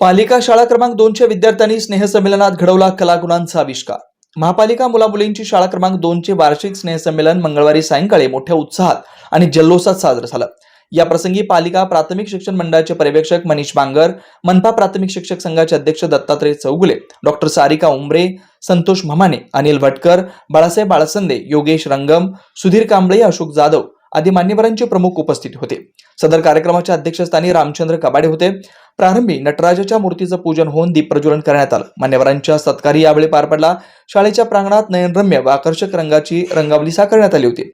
पालिका शाळा क्रमांक दोनच्या विद्यार्थ्यांनी स्नेहसंमेलनात घडवला कलागुणांचा आविष्कार. महापालिका मुलामुलींची शाळा क्रमांक दोनचे वार्षिक स्नेहसंमेलन मंगळवारी सायंकाळी मोठ्या उत्साहात आणि जल्लोषात साजरं झालं. या प्रसंगी पालिका प्राथमिक शिक्षण मंडळाचे पर्यवेक्षक मनीष बांगर मनपा प्राथमिक शिक्षक संघाचे अध्यक्ष दत्तात्रय चौगुले डॉक्टर सारिका उमरे संतोष ममाने अनिल भटकर बाळासाहेब बाळसंदे योगेश रंगम सुधीर कांबळे अशोक जाधव आदी मान्यवरांचे प्रमुख उपस्थित होते. सदर कार्यक्रमाच्या अध्यक्षस्थानी रामचंद्र कबाडे होते. प्रारंभी नटराजाच्या मूर्तीचं पूजन होऊन दीप प्रज्वलन करण्यात आलं. मान्यवरांच्या सत्कारी यावेळी पार पडला. शाळेच्या प्रांगणात नयनरम्य व आकर्षक रंगाची रंगावली साकारण्यात आली होती.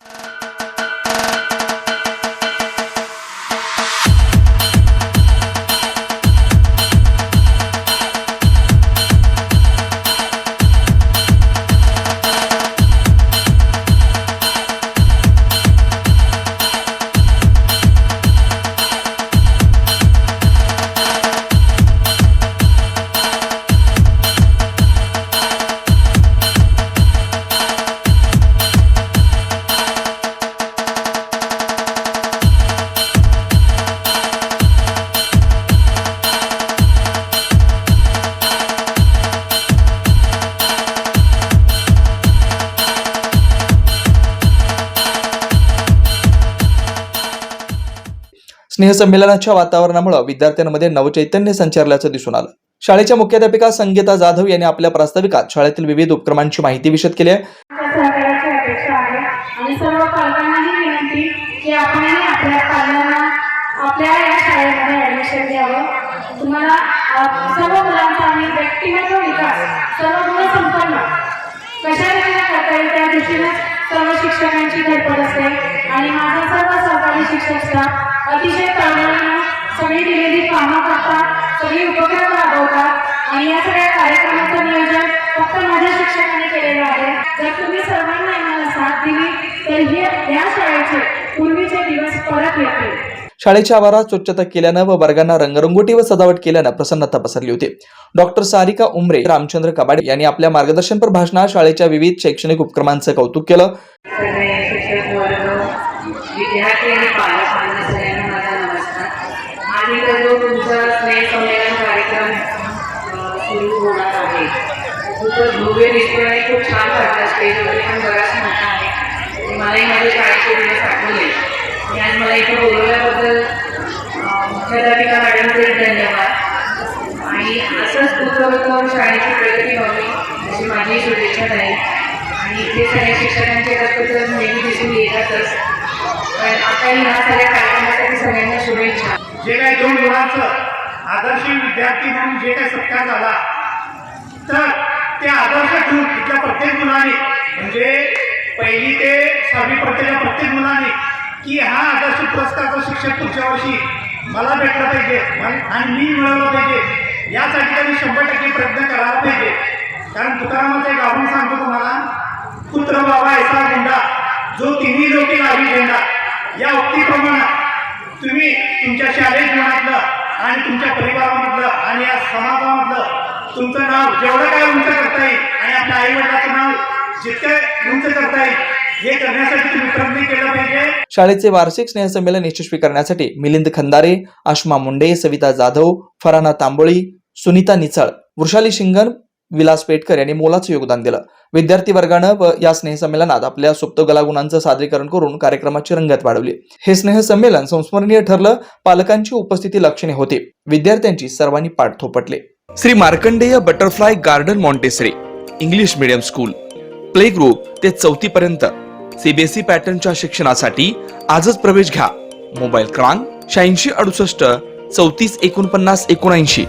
स्नेहसंमेलनाच्या वातावरणामुळे विद्यार्थ्यांमध्ये नवचैतन्य संचारल्याचं दिसून आलं. शाळेच्या मुख्याध्यापिका संगीता जाधव यांनी आपल्या प्रास्ताविकात शाळेतील विविध उपक्रमांची माहिती विशद केली आहे. तुम्हाला सर्व मुलांचा आणि व्यक्तिमत्व विकास सर्व गुण संपन्न कशा रीतीने करता येईल त्या दृष्टीने सर्व शिक्षकांची धडपड असते. आणि माझा सर्व सहकारी शिक्षक स्टाफ अतिशय तळमळीनं सगळी दिलेली कामं करतात सगळी उपक्रम राबवतात. आणि या सगळ्या कार्यक्रमाचं नियोजन फक्त माझ्या शिक्षकांनी केलेलं आहे. जर तुम्ही सर्वांना आम्हाला साथ दिली तर हे या शाळेचे पूर्वीचे दिवस परत येतील. शाळेच्या आवारात स्वच्छता केल्यानं व वर्गांना रंगरंगोटी व सजावट केल्यानं प्रसन्नता पसरली होती. डॉक्टर सारिका उमरे रामचंद्र कबाडे यांनी आपल्या मार्गदर्शनपर भाषणात शाळेच्या विविध शैक्षणिक उपक्रमांचं कौतुक केलं सगळे शिक्षक वर्ग विद्यार्थी आणि पालकांना सगळ्यांना माझा नमस्कार आणि जो तुमचा स्नेह संमेलन कार्यक्रम सुरू होणार आहे. खूपच भव्य दिसतो आणि खूप छान वाटतं स्टेज वगैरे पण बराच मोठा आहे. मलाही माझ्या शाळेचे दिवस आठवले आणि आज मला इथे बोलवल्याबद्दल मुख्याध्यापिका मॅडमचे धन्यवाद. आणि असंच पुत्रवत शाळेची प्रगती व्हावी अशी माझी शुभेच्छा आहे आणि इथे सगळ्या शिक्षकांचे कर्तव्य नेहमी दिसून येतातच. पण आताही ह्या सगळ्या कार्यक्रमासाठी सगळ्यांना शुभेच्छा. जे काही दोन मुलांचं आदर्श विद्यार्थी म्हणून जे काही सत्कार झाला तर ते आदर्श ठेवून तिथल्या प्रत्येक मुलाने म्हणजे पहिली ते सहावीपर्यंतच्या प्रत्येक मुलाने की हा आदर्श पुरस्कारचा शिक्षक पुढच्या वर्षी मला भेटला पाहिजे आणि मी मिळवलं पाहिजे यासाठी त्यांनी शंभर टक्के प्रयत्न करायला पाहिजे. कारण तुकारामाचं एक आव्हान सांगतो तुम्हाला पुत्र बाबा ऐसा गुंडा जो तिन्ही लोकी लावी झेंडा या उक्तीप्रमाणे तुम्ही तुमच्या शालेय जीवनातलं आणि तुमच्या परिवारामधलं आणि या समाजामधलं तुमचं नाव जेवढं काय उंच करता येईल आणि आपल्या आई वडिलाचं नाव जितकं उंच करता येईल शाळेचे वार्षिक स्नेहसंमेलन यशस्वी करण्यासाठी मिलिंद खंदारे आश्मा मुंडे सविता जाधव फराना तांबोळी सुनीता निचळ वृषाली शिंगण विलास पेटकर यांनी मोलाचं योगदान दिलं. विद्यार्थी वर्गानं व या स्नेहसंमेलनात आपल्या सुप्त कलागुणांचं सादरीकरण करून कार्यक्रमाची रंगत वाढवली. हे स्नेहसंमेलन संस्मरणीय ठरलं पालकांची उपस्थिती लक्षणे होती. विद्यार्थ्यांची सर्वांनी पाठ थोपटले. Shri Markandey butterfly garden Montessori English medium school. Play group ते चौथी पर्यंत. सीबीएसई पॅटर्नच्या शिक्षणासाठी आजच प्रवेश घ्या. मोबाईल क्रमांक शहाऐंशी अडुसष्ट चौतीस एकोणपन्नास एकोणऐंशी.